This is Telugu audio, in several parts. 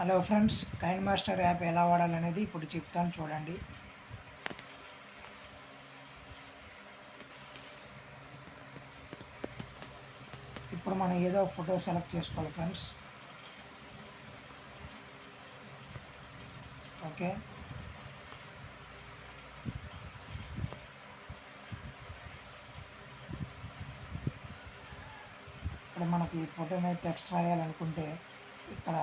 Hello friends KineMaster app ఎలా వాడాలనేది ఇప్పుడు చెప్తాను చూడండి. ఇప్పుడు మనం ఏదో ఫోటో సెలెక్ట్ చేసుకోవాలి ఫ్రెండ్స్. ఓకే. ఇప్పుడు మనకి ఫోటో మీద టెక్స్ట్ రాయాలనుకుంటే ఇక్కడ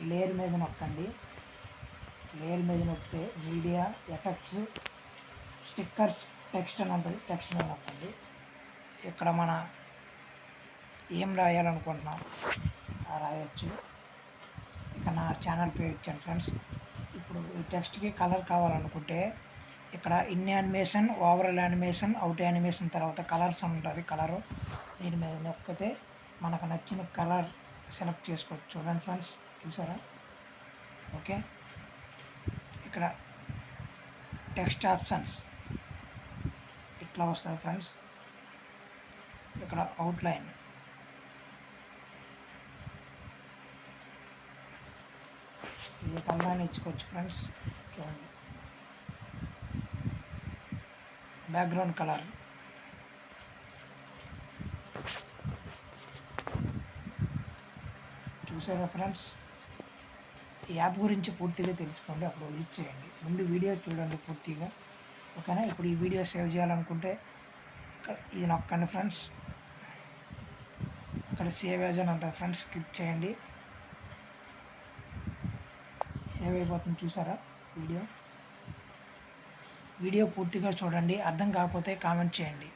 లేయర్ మీద నొక్కండి. లేయర్ మీద నొక్కితే మీడియా ఎఫెక్ట్స్ స్టిక్కర్స్ టెక్స్ట్ అని ఉంటుంది టెక్స్ట్ మీద నొక్కండి. ఇక్కడ మన ఏం రాయాలనుకుంటున్నాం? రాయొచ్చు. ఇక్కడ నా ఛానల్ పేరు ఇచ్చాను ఫ్రెండ్స్. ఇప్పుడు ఈ టెక్స్ట్కి కలర్ కావాలనుకుంటే ఇక్కడ in animation overall animation out animation తర్వాత కలర్స్ ఉంటుంది కలరు. దీని మీద నొక్కితే మనకు నచ్చిన కలర్ సెలెక్ట్ చేసుకోవచ్చు. చూడండి ఫ్రెండ్స్ చూసారా? ఓకే. ఇక్కడ టెక్స్ట్ ఆప్షన్స్ ఇట్లా వస్తాయి ఫ్రెండ్స్? ఇక్కడ అవుట్లైన్ ఏ కలర్ ఇచ్చుకోవచ్చు ఫ్రెండ్స్? చూడండి. బ్యాక్గ్రౌండ్ కలర్ చూసారా ఫ్రెండ్స్. ఈ యాప్ గురించి పూర్తిగా తెలుసుకోండి అప్పుడు యూజ్ చేయండి. ముందు వీడియో చూడండి పూర్తిగా. ఓకేనా? ఇప్పుడు ఈ వీడియో సేవ్ చేయాలనుకుంటే ఇక్కడ ఇది నొక్కండి ఫ్రెండ్స్. ఇక్కడ సేవ్ యాజ్ అని ఉంటుంది ఫ్రెండ్స్ స్కిప్ చేయండి. సేవ్ అయిపోతుంది చూసారా వీడియో? వీడియో పూర్తిగా చూడండి అర్థం కాకపోతే కామెంట్ చేయండి.